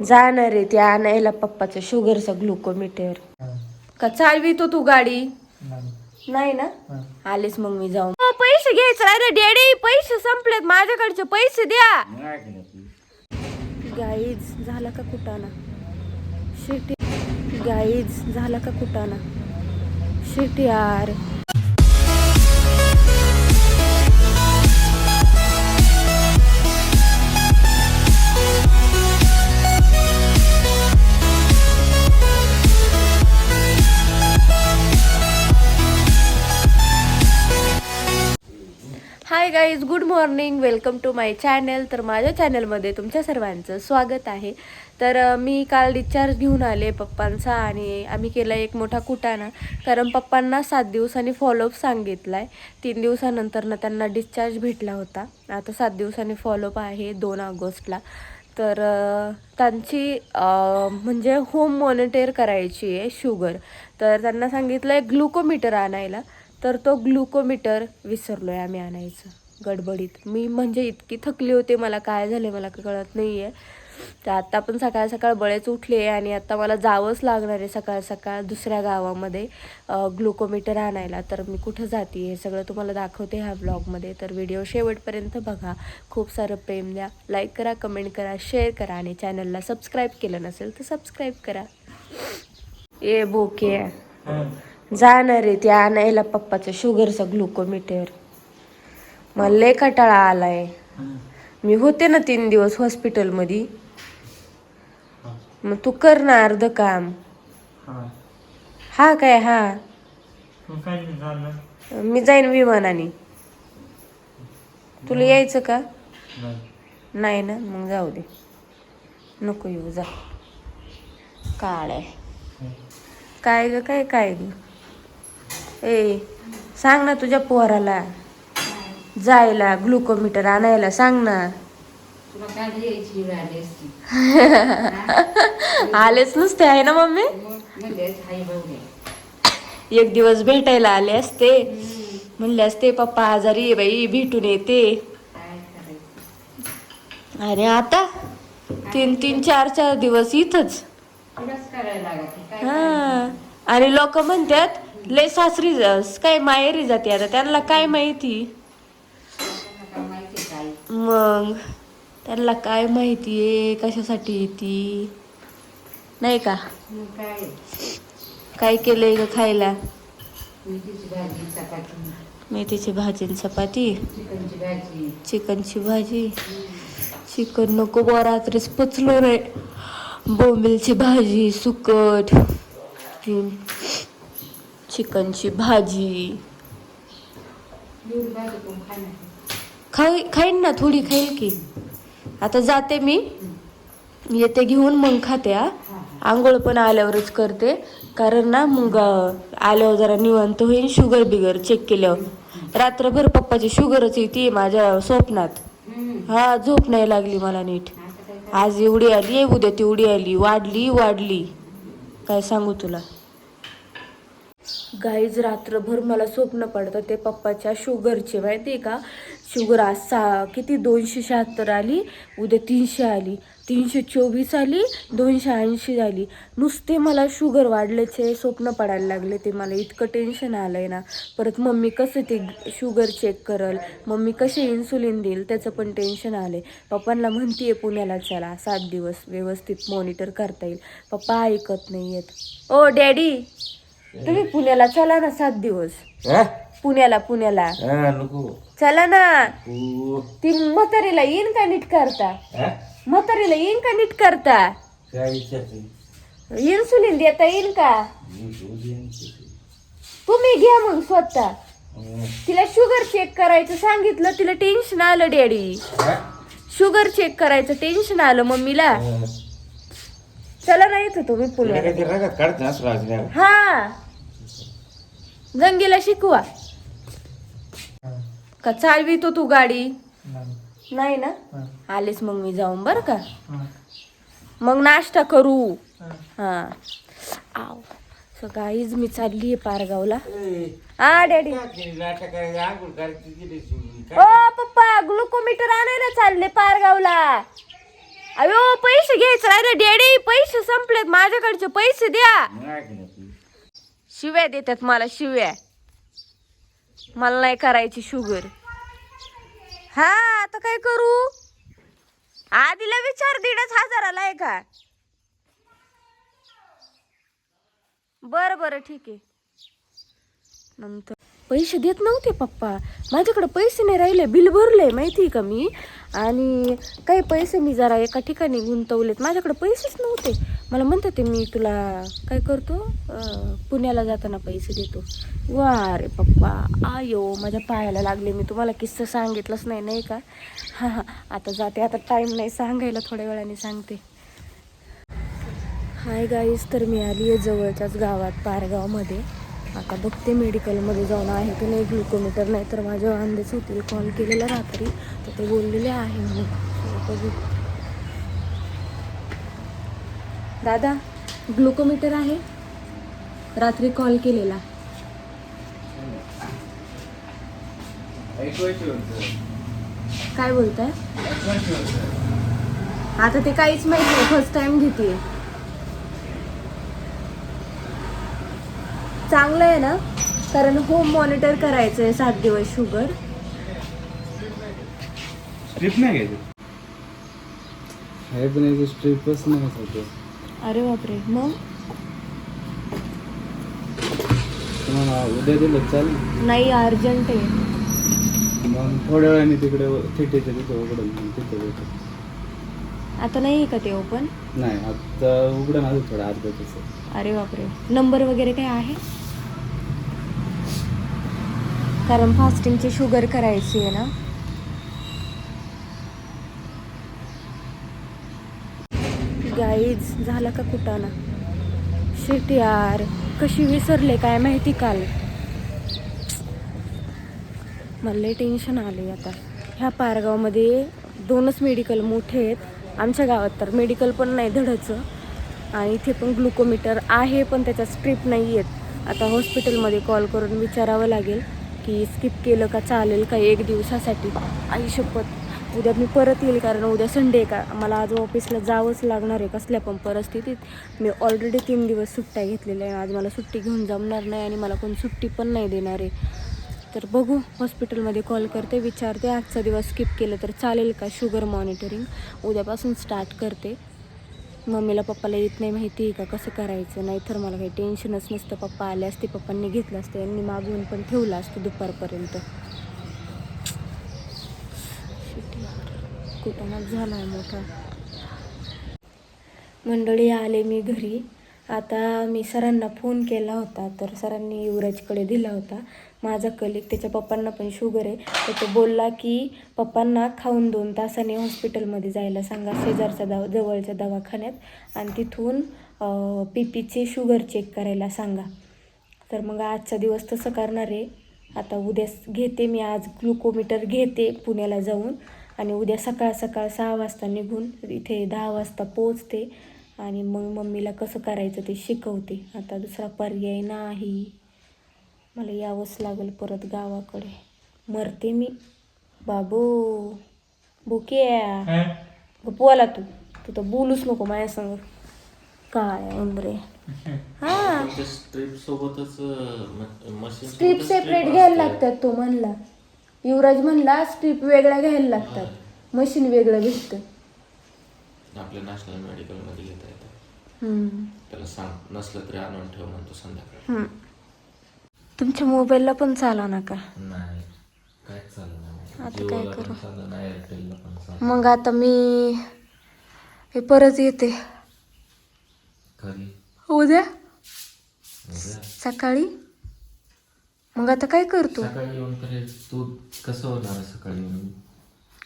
जाणार आहे ते आणायला पप्पाचं शुगरचं ग्लुकोमीटर. का चालवितो तू गाडी? नाही ना? आलेच मग मी जाऊन. हो, पैसे घ्यायचं अरे डॅडी पैसे संपलेत माझ्याकडचे पैसे द्या. गाईज झाला का कुटाना शेटी गाईज झाला का कुटाना शेटी यार good morning welcome to my channel. तर माझ्या चॅनलमध्ये तुमच्या सर्वांचं स्वागत आहे. तर मी काल डिस्चार्ज घेऊन आले पप्पांचा आणि आम्ही केला एक मोठा कुटाणा. कारण पप्पांना सात दिवसांनी फॉलोअप सांगितला आहे तीन दिवसानंतरनं त्यांना डिस्चार्ज भेटला होता. आता सात दिवसांनी फॉलोअप आहे दोन ऑगस्टला. तर त्यांची म्हणजे होम मॉनिटर करायची आहे शुगर तर त्यांना सांगितलं आहे ग्लुकोमीटर आणायला. तर तो ग्लुकोमीटर विसरलो आहे आम्ही आणायचं. गडबडीत. मी म्हणजे इतकी थकली होते मला काय झाले मला काही कळत नाही आहे तर आत्ता पण सकाळ सकाळ बळेच उठले आणि आता मला जावंच लागणार आहे सकाळ सकाळ दुसऱ्या गावामध्ये ग्लुकोमीटर आणायला. तर मी कुठं जाते हे सगळं तुम्हाला दाखवते ह्या ब्लॉगमध्ये. तर व्हिडिओ शेवटपर्यंत बघा. खूप सारं प्रेम द्या. लाईक करा कमेंट करा शेअर करा आणि चॅनलला सबस्क्राईब केलं नसेल तर सबस्क्राईब करा. ए बोके. जाणार आहे ते आणायला पप्पाचं शुगरचं ग्लुकोमीटर मला लय कटाळा आलाय. मी होते ना तीन दिवस हॉस्पिटलमध्ये. मग तू कर ना अर्ध काम. हा. काय हा. मी जाईन विमानाने. तुला यायचं का? नाही. ना मग जाऊ दे. नको येऊ जा. काळ आहे. काय ग काय काय ग? ए सांग ना तुझ्या पोराला. जायला ग्लुकोमीटर आणायला सांग ना. आलेच नुसते आहे ना मम्मी? एक दिवस भेटायला आले असते. म्हणले असते पप्पा आजारी आहे बाई भेटून येते. आणि आता? तीन तीन चार चार दिवस इथंच. हा. आणि लोक म्हणतात लय सासरी काय माहेरी जाते आता त्यांना काय माहिती करायचं? काय माहिती काय मग त्यांना काय माहितीये कशासाठी येते नाही का? काय? काय केलंय ग खायला? मेथीची भाजी चपाती. मेथीची भाजी आणि चपाती? चिकनची भाजी. चिकनची भाजी? चिकन नको बा रात्रीच पचलो रे बोंबिलची भाजी सुकट. चिकनची भाजी. खाणार खाई खाईन ना थोडी खाईल की. आता जाते मी. येते घेऊन मग खाते हा. आंघोळ पण आल्यावरच करते. कारण ना मग आल्यावर जरा निवांत होईल शुगर बिगर चेक केल्यावर. रात्रभर पप्पाची शुगरच येते माझ्या स्वप्नात. हा झोप नाही लागली मला नीट. आज एवढी आली उद्या तेवढी आली. वाढली वाढली. काय सांगू तुला? गाईज रात्रभर मला स्वप्न पडतं ते पप्पाच्या शुगरचे माहिती आहे का? शुगर आज सा किती दोनशे शहात्तर आली उद्या तीनशे आली तीनशे चोवीस आली दोनशे ऐंशी झाली. नुसते मला शुगर वाढल्याचे स्वप्न पडायला लागले ते मला इतकं टेन्शन आलं आहे ना. परत मम्मी कसं ते शुगर चेक करल मम्मी कसे इन्सुलिन देईल त्याचं पण टेन्शन आले पप्पांना म्हणतीये पुण्याला चला सात दिवस व्यवस्थित मॉनिटर करता येईल. पप्पा ऐकत नाही आहेत ओ डॅडी! तुम्ही पुण्याला चला ना सात दिवस? पुण्याला पुण्याला. नको. चला ना. तू ती म्हातारीला येईन का नीट करता? हा? म्हातारीला येईन का नीट करता? काय विचारते? इन्सुलिन देता येईल का? मी. तुम्ही घ्या मग स्वतः. हं. तिला शुगर चेक करायचं सांगितलं तिला टेन्शन आलं डॅडी हा? शुगर चेक करायचं टेन्शन आलं मम्मीला. हं. चला ना येतो तुम्ही तुला पुण्याला काय ते रागात काढत ना राजगार हा. गंगेला शिकवा. का चालवितो तू गाडी? नाही. ना? आलेच मग मी जाऊन बर का? मग नाश्ता करू. हा. आव सो गाईज मी चालली आहे पारगावला हा डॅडी. ओ पप्पा ग्लुकोमीटर आणायला चालले पारगावला. अयो पैसे घ्यायचं राहिले डेडी. पैसे संपलेत माझ्याकडचे पैसे द्या. तू शिव्या देतात मला शिव्या. मला नाही करायची शुगर. हा आता काय करू? आधीला विचार दीडच हजाराला आहे का? बर बर ठीक आहे. नंतर पैसे देत नव्हते पप्पा. माझ्याकडे पैसे नाही राहिले बिल भरले माहिती का मी? आणि काही पैसे मी जरा एका ठिकाणी गुंतवलेत. माझ्याकडे पैसेच नव्हते. मला म्हणतात ते मी तुला काय करतो? पुण्याला जाताना पैसे देतो. वा रे पप्पा आयो माझ्या पायाला लागले मी. तुम्हाला किस्सा सांगितलंच नाही नाही का? हां हां. आता जाते. आता टाईम नाही. सांगायला थोड्या वेळाने सांगते. हाय गाईस तर मी आली आहे जवळच्याच गावात पारगावमध्ये. आता बघते मेडिकलमध्ये जाऊन आहे की नाही ग्लुकोमीटर नाही तर माझ्या अंदेच होतील कॉल केलेला रात्री. तर ते बोललेले आहे म्हणून. बघू. दादा ग्लुकोमीटर आहे? रात्री कॉल केलेला. काय बोलताय? आता ते काहीच माहीत नाही फर्स्ट टाइम घेते चांगलं आहे ना? कारण होम मॉनिटर करायचं आहे सात दिवस शुगर स्ट्रीप नाही घ्यायची. स्ट्रीपच नाही होतं अरे बापरे. मग? उद्या दिलं चालेल. नाही अर्जंट आहे. मग थोड्या वेळाने तिकडे थिटेच्या तिथे उघडून तिथे भेटू. आता नाही आहे का ते ओपन नाही आता उघडं माझं थोडं अर्धा तसं अरे बापरे. नंबर वगैरे काय आहे? कारण फास्टिंगची शुगर करायची आहे ना? गाईज झाला का कुटाणा शिट यार कशी विसरले काय माहिती काल? मला टेन्शन आले आता. ह्या पारगावमध्ये दोनच मेडिकल मोठे आहेत. आमच्या गावात तर मेडिकल पण नाही धडचं आणि इथे पण ग्लुकोमीटर आहे पण त्याच्या स्ट्रीप नाही आहेत आता हॉस्पिटलमध्ये कॉल करून विचारावं लागेल की स्किप केलं का चालेल का एक दिवसासाठी? आई शपथ. उद्या मी परत येईल कारण उद्या संडे का? मला आज ऑफिसला जावंच लागणार आहे कसल्या पण परिस्थितीत. मी ऑलरेडी तीन दिवस सुट्ट्या घेतलेल्या आहे आज मला सुट्टी घेऊन जमणार नाही आणि मला कोण सुट्टी पण नाही देणार आहे. तर बघू हॉस्पिटलमध्ये कॉल करते विचारते. आजचा दिवस स्किप केलं तर चालेल का? शुगर मॉनिटरिंग उद्यापासून स्टार्ट करते. मम्मीला पप्पाला येत नाही माहिती आहे का? कसं करायचं? नाही तर मला काही टेन्शनच नसतं. पप्पा आले असते पप्पांनी घेतलं असतं. यांनी मागवून पण ठेवलं असतं दुपारपर्यंत. कुटुंबात झाला आहे मोठा. मंडळी आले मी घरी. आता मी सरांना फोन केला होता तर सरांनी युवराजकडे दिला होता. माझा कलिक त्याच्या पप्पांना पण शुगर आहे तर तो बोलला की पप्पांना खाऊन दोन तासाने हॉस्पिटलमध्ये जायला सांगा शेजारच्या दवा जवळच्या दवाखान्यात आणि तिथून पी पीचे शुगर चेक करायला सांगा. तर मग आजचा दिवस तसं करणार आहे. आता उद्या घेते मी आज ग्लुकोमीटर घेते पुण्याला जाऊन. आणि उद्या सकाळ सकाळ सहा वाजता निघून इथे दहा वाजता पोचते आणि मग मम्मीला कसं करायचं ते शिकवते. आता दुसरा पर्याय नाही. मला यावंच लागेल परत गावाकडे. मरते मी. बाबू बुक्या गप्पवाला तू. तू तर बोलूच नको माझ्यासंग. काय उंदरे. हा. स्ट्रीप सोबतच मशीन स्ट्रीप सेपरेट घ्यायला लागतात तो म्हणला. युवराज म्हणला स्ट्रीप वेगळ्या घ्यायला लागतात. मशीन वेगळं भेटतं. आपल्या नॅशनल मेडिकलमध्ये घेता येतं. त्याला सांग नसलं तरी आणून ठेव म्हणतो संध्याकाळी. तुमच्या मोबाईलला पण चाला ना का नाही. काय चाललं आता काय करू? मग आता मी हे परत येते. उद्या? सकाळी? मग आता काय करतो? सकाळी येऊन तरी तू कसं होणार सकाळी येऊन?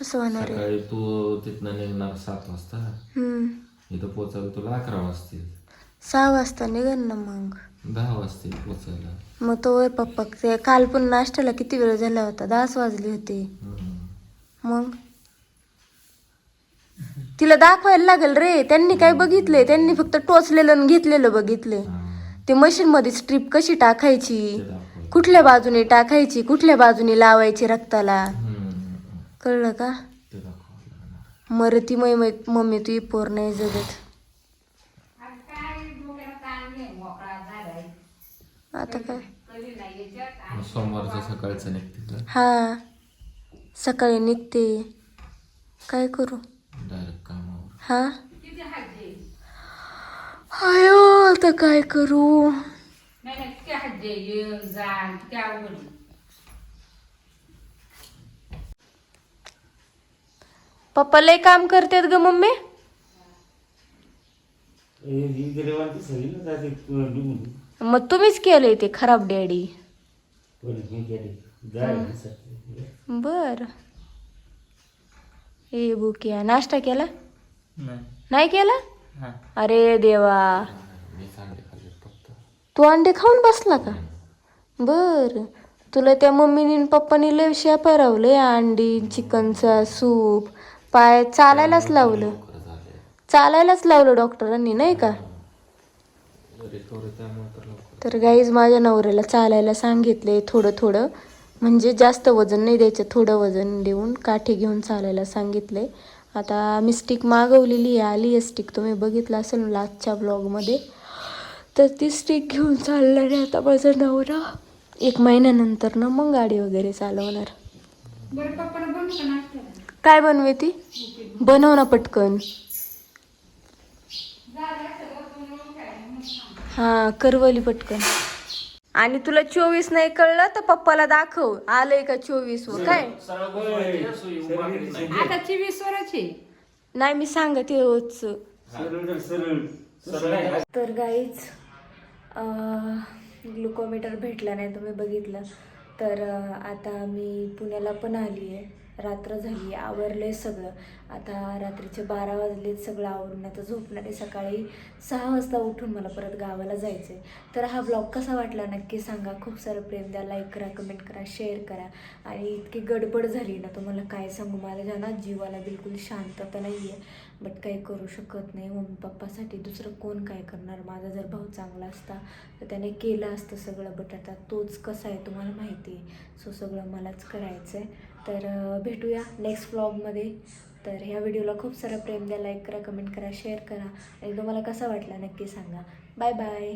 कसं होणार आहे? सकाळी तू तिथनं निघणार सात वाजता. हम्म. इथं पोचायला तुला अकरा वाजतील. सहा वाजता निघन ना मग. दहा वाजतील पोचायला मग तो होय पप्पा ते काल पण नाश्त्याला किती वेळ झाला होता? दहाच वाजले होते. हम्म. मग? तिला दाखवायला लागेल रे. त्यांनी काय बघितले त्यांनी फक्त टोचलेलं आणि घेतलेलं बघितले हा. ते मशीन मध्ये स्ट्रीप कशी टाकायची? ते दाखव. कुठल्या बाजूने टाकायची कुठल्या बाजूने लावायची रक्ताला. कळलं का? मरती मै मम्मी तू पोर नाही जगत. आता काय? सोमवारचं सकाळचं निघते हा. सकाळी निघते. काय करू? हा? आयो आता काय करू? नाही किती हज्जे ये जा किती अवघड आहे. पप्पा लय काम करतात ग मम्मी. गरिबांची सगळी ना जाते निघून मग तुम्हीच केलंय ते खराब डॅडी. कोणी हे केले जाय बर. ए बुकिया नाश्ता केला? नाही. नाही केला? हा. अरे देवा. तू अंडे खाऊन बसला का? बर. तुला त्या मम्मीनी आणि पप्पानी लय शेपारवले अंडी चिकनचा सूप. पाय चालायलाच लावलं. चालायलाच लावलं डॉक्टरांनी नाही का? तर गाईज माझ्या नवऱ्याला चालायला सांगितले थोडं थोडं. म्हणजे जास्त वजन नाही द्यायचं थोडं वजन देऊन काठी घेऊन चालायला सांगितले आता मी स्टिक मागवलेली आहे आली आहे स्टिक तुम्ही बघितलं असेल लास्टच्या ब्लॉगमध्ये तर ती स्टिक घेऊन चालणार आहे आता माझा नवरा. एक महिन्यानंतर ना मग गाडी वगैरे चालवणार. काय बनवे ती? बनव ना पटकन. हा करवली पटकन. आणि तुला चोवीस नाही कळलं तर पप्पाला दाखव. आलंय का चोवीस व काय? आता चोवीस वराची नाही मी सांगते रोजच. तर गाईच ग्लुकोमीटर भेटला नाही तुम्ही बघितलं. तर आता मी पुण्याला पण आली आहे रात्र झाली आवरलं आहे सगळं. आता रात्रीचे बारा वाजलेत सगळं आवरून आता झोपणार आहे सकाळी सहा वाजता उठून मला परत गावाला जायचं आहे तर हा ब्लॉग कसा वाटला नक्की सांगा. खूप सारं प्रेम द्या लाईक करा कमेंट करा शेअर करा. आणि इतकी गडबड झाली ना तुम्हाला काय सांगू? माझ्या ना जीवाला बिलकुल शांतता नाही आहे बट काही करू शकत नाही. मम्मी पप्पासाठी दुसरं कोण काय करणार? माझा जर भाऊ चांगला असता तर त्याने केलं असतं सगळं बट आता तोच कसा आहे तुम्हाला माहिती आहे. सो सगळं मलाच करायचं आहे तर भेटूया नेक्स्ट व्लॉगमध्ये तर ह्या व्हिडिओला खूप सारं प्रेम द्या लाईक करा कमेंट करा शेअर करा. आणि तुम्हाला कसा वाटला नक्की सांगा. Bye bye